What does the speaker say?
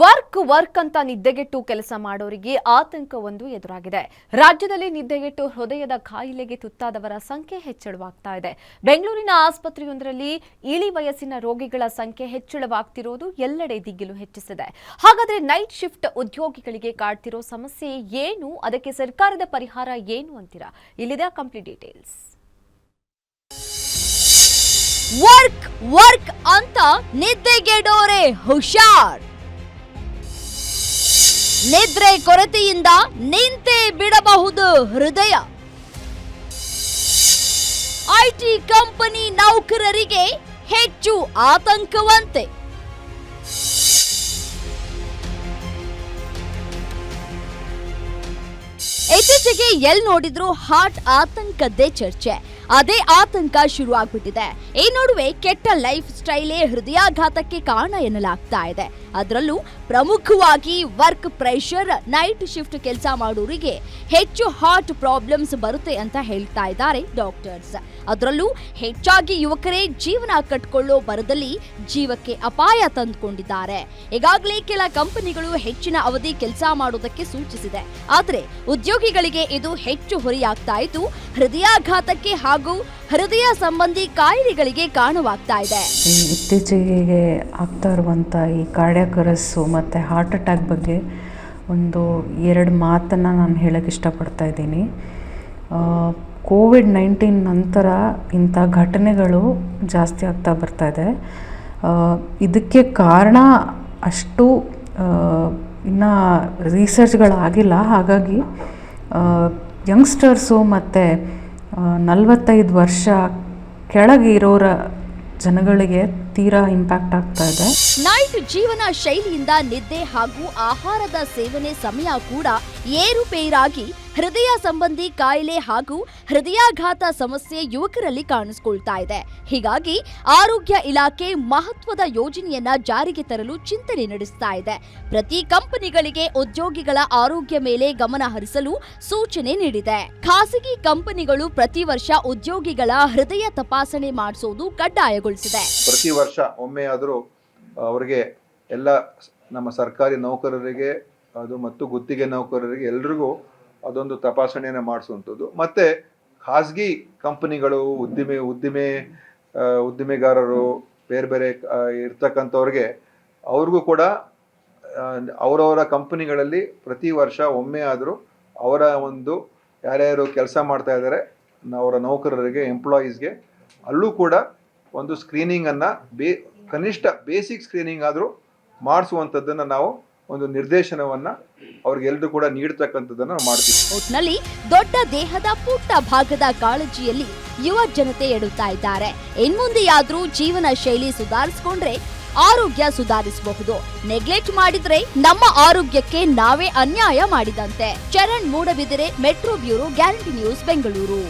Work work ಅಂತ ನಿದ್ದೆಗೆಟ್ಟು ಕೆಲಸ ಮಾಡೋರಿಗೆ ಒಂದು ಎದುರಾಗಿದೆ. ರಾಜ್ಯದಲ್ಲಿ ನಿದ್ದೆಗೆಟ್ಟು ಹೃದಯದ ಕಾಯಿಲೆಗೆ ತುತ್ತಾದವರ ಸಂಖ್ಯೆ ಹೆಚ್ಚಳವಾಗ್ತಾ ಇದೆ. ಬೆಂಗಳೂರಿನ ಆಸ್ಪತ್ರೆಯೊಂದರಲ್ಲಿ ಇಳಿ ವಯಸ್ಸಿನ ರೋಗಿಗಳ ಸಂಖ್ಯೆ ಹೆಚ್ಚಳವಾಗ್ತಿರೋದು ಎಲ್ಲೆಡೆ ದಿಗ್ಗಿಲು ಹೆಚ್ಚಿಸಿದೆ. ಹಾಗಾದ್ರೆ ನೈಟ್ ಶಿಫ್ಟ್ ಉದ್ಯೋಗಿಗಳಿಗೆ ಕಾಡ್ತಿರೋ ಸಮಸ್ಯೆ ಏನು? ಅದಕ್ಕೆ ಸರ್ಕಾರದ ಪರಿಹಾರ ಏನು ಅಂತೀರಾ? ಇಲ್ಲಿದೆ ಕಂಪ್ಲೀಟ್ ಡೀಟೇಲ್ಸ್ ವರ್ಕ್ ವರ್ಕ್ ಅಂತ ನಿದ್ದೆಗೆಡೋರೆ ಹುಷಾರ್. ನಿದ್ರೆ ಕೊರತೆಯಿಂದ ನಿಂತೇ ಬಿಡಬಹುದು ಹೃದಯ. ಐಟಿ ಕಂಪನಿ ನೌಕರರಿಗೆ ಹೆಚ್ಚು ಆತಂಕವಂತೆ. ಇತ್ತೀಚೆಗೆ ಎಲ್ ನೋಡಿದ್ರು ಹಾರ್ಟ್ ಆತಂಕದ್ದೇ ಚರ್ಚೆ. ಅದೇ ಆತಂಕ ಶುರು ಆಗ್ಬಿಟ್ಟಿದೆ. ಈ ನಡುವೆ ಕೆಟ್ಟ ಲೈಫ್ ಸ್ಟೈಲೇ ಹೃದಯಾಘಾತಕ್ಕೆ ಕಾರಣ ಎನ್ನಲಾಗ್ತಾ ಇದೆ. ಅದರಲ್ಲೂ ಪ್ರಮುಖವಾಗಿ ವರ್ಕ್ ಪ್ರೆಷರ್, ನೈಟ್ ಶಿಫ್ಟ್ ಕೆಲಸ ಮಾಡೋರಿಗೆ ಹೆಚ್ಚು ಹಾರ್ಟ್ ಪ್ರಾಬ್ಲಮ್ಸ್ ಬರುತ್ತೆ ಅಂತ ಹೇಳ್ತಾ ಇದ್ದಾರೆ ಡಾಕ್ಟರ್ಸ್. ಅದರಲ್ಲೂ ಹೆಚ್ಚಾಗಿ ಯುವಕರೇ ಜೀವನ ಕಟ್ಕೊಳ್ಳೋ ಬರದಲ್ಲಿ ಜೀವಕ್ಕೆ ಅಪಾಯ ತಂದುಕೊಂಡಿದ್ದಾರೆ. ಈಗಾಗಲೇ ಕೆಲ ಕಂಪನಿಗಳು ಹೆಚ್ಚಿನ ಅವಧಿ ಕೆಲಸ ಮಾಡೋದಕ್ಕೆ ಸೂಚಿಸಿದೆ. ಆದರೆ ಉದ್ಯೋಗಿಗಳಿಗೆ ಇದು ಹೆಚ್ಚು ಹೊರೆಯಾಗ್ತಾ ಇದ್ದು, ಹೃದಯಾಘಾತಕ್ಕೆ ಹಾಗೂ ಹೃದಯ ಸಂಬಂಧಿ ಕಾಯಿಲೆಗಳಿಗೆ ಕಾರಣವಾಗ್ತಾ ಇದೆ. ಇತ್ತೀಚೆಗೆ ಆಗ್ತಾ ಇರುವಂಥ ಈ ಕಾರ್ಡಿಯಾಕ್ ಅರೆಸ್ಸು ಮತ್ತು ಹಾರ್ಟ್ ಅಟ್ಯಾಕ್ ಬಗ್ಗೆ ಒಂದು ಎರಡು ಮಾತನ್ನು ನಾನು ಹೇಳಕ್ಕೆ ಇಷ್ಟಪಡ್ತಾ ಇದ್ದೀನಿ. ಕೋವಿಡ್ ನೈನ್ಟೀನ್ ನಂತರ ಇಂಥ ಘಟನೆಗಳು ಜಾಸ್ತಿ ಆಗ್ತಾ ಬರ್ತಾ ಇದೆ. ಇದಕ್ಕೆ ಕಾರಣ ಅಷ್ಟು ಇನ್ನು ರಿಸರ್ಚ್ಗಳಾಗಿಲ್ಲ ಹಾಗಾಗಿ ಯಂಗ್ಸ್ಟರ್ಸು ಮತ್ತು ನಲವತ್ತೈದು ವರ್ಷ ಕೆಳಗೆ ಇರೋರ ಜನಗಳಿಗೆ ತೀರಾ ಇಂಪ್ಯಾಕ್ಟ್ ಆಗ್ತಾ ಇದೆ. ನೈಟ್ ಜೀವನ ಶೈಲಿಯಿಂದ ನಿದ್ದೆ ಹಾಗೂ ಆಹಾರದ ಸೇವನೆ ಸಮಯ ಕೂಡ ಏರುಪೇರಾಗಿ ಹೃದಯ ಸಂಬಂಧಿ ಕಾಯಿಲೆ ಹಾಗೂ ಹೃದಯಾಘಾತ ಸಮಸ್ಯೆ ಯುವಕರಲ್ಲಿ ಕಾಣಿಸಿಕೊಳ್ತಾ ಇದೆ. ಹೀಗಾಗಿ ಆರೋಗ್ಯ ಇಲಾಖೆ ಮಹತ್ವದ ಯೋಜನೆಯನ್ನ ಜಾರಿಗೆ ತರಲು ಚಿಂತನೆ ನಡೆಸ್ತಾ ಇದೆ. ಪ್ರತಿ ಕಂಪನಿಗಳಿಗೆ ಉದ್ಯೋಗಿಗಳ ಆರೋಗ್ಯ ಮೇಲೆ ಗಮನ ಹರಿಸಲು ಸೂಚನೆ ನೀಡಿದೆ. ಖಾಸಗಿ ಕಂಪನಿಗಳು ಪ್ರತಿ ವರ್ಷ ಉದ್ಯೋಗಿಗಳ ಹೃದಯ ತಪಾಸಣೆ ಮಾಡಿಸೋದು ಕಡ್ಡಾಯಗೊಳಿಸಿದೆ. ಪ್ರತಿ ವರ್ಷ ಒಮ್ಮೆಯಾದರೂ ಅವರಿಗೆ ಎಲ್ಲ ನಮ್ಮ ಸರ್ಕಾರಿ ನೌಕರರಿಗೆ ಅದು ಮತ್ತು ಗುತ್ತಿಗೆ ನೌಕರರಿಗೆ ಎಲ್ರಿಗೂ ಅದೊಂದು ತಪಾಸಣೆಯನ್ನು ಮಾಡಿಸುವಂಥದ್ದು. ಮತ್ತು ಖಾಸಗಿ ಕಂಪನಿಗಳು, ಉದ್ದಿಮೆ ಉದ್ದಿಮೆ ಉದ್ದಿಮೆಗಾರರು, ಬೇರೆ ಬೇರೆ ಇರ್ತಕ್ಕಂಥವ್ರಿಗೆ ಅವ್ರಿಗೂ ಕೂಡ ಅವರವರ ಕಂಪನಿಗಳಲ್ಲಿ ಪ್ರತಿ ವರ್ಷ ಒಮ್ಮೆ ಆದರೂ ಅವರ ಒಂದು ಯಾರ್ಯಾರು ಕೆಲಸ ಮಾಡ್ತಾ ಇದ್ದಾರೆ ಅವರ ನೌಕರರಿಗೆ, ಎಂಪ್ಲಾಯೀಸ್ಗೆ ಅಲ್ಲೂ ಕೂಡ ಒಂದು ಸ್ಕ್ರೀನಿಂಗನ್ನು ಬೇ, ಕನಿಷ್ಠ ಬೇಸಿಕ್ ಸ್ಕ್ರೀನಿಂಗ್ ಆದರೂ ಮಾಡಿಸುವಂಥದ್ದನ್ನು ನಾವು ಒಂದು ನಿರ್ದೇಶನವನ್ನ ಅವ್ರಿಗೆಲ್ಲರೂ ಕೂಡ ನೀಡ್ತಕ್ಕಂಥದ್ದನ್ನು ಮಾಡ್ತೀವಿ. ಒಟ್ನಲ್ಲಿ ದೊಡ್ಡ ದೇಹದ ಪುಟ್ಟ ಭಾಗದ ಕಾಳಜಿಯಲ್ಲಿ ಯುವ ಜನತೆ ಎಡುತ್ತಾ ಇದ್ದಾರೆ. ಇನ್ಮುಂದೆಯಾದ್ರೂ ಜೀವನ ಶೈಲಿ ಸುಧಾರಿಸಿಕೊಂಡ್ರೆ ಆರೋಗ್ಯ ಸುಧಾರಿಸಬಹುದು. ನೆಗ್ಲೆಕ್ಟ್ ಮಾಡಿದ್ರೆ ನಮ್ಮ ಆರೋಗ್ಯಕ್ಕೆ ನಾವೇ ಅನ್ಯಾಯ ಮಾಡಿದಂತೆ. Charan Moodabidire metro bureau guarantee news Bengaluru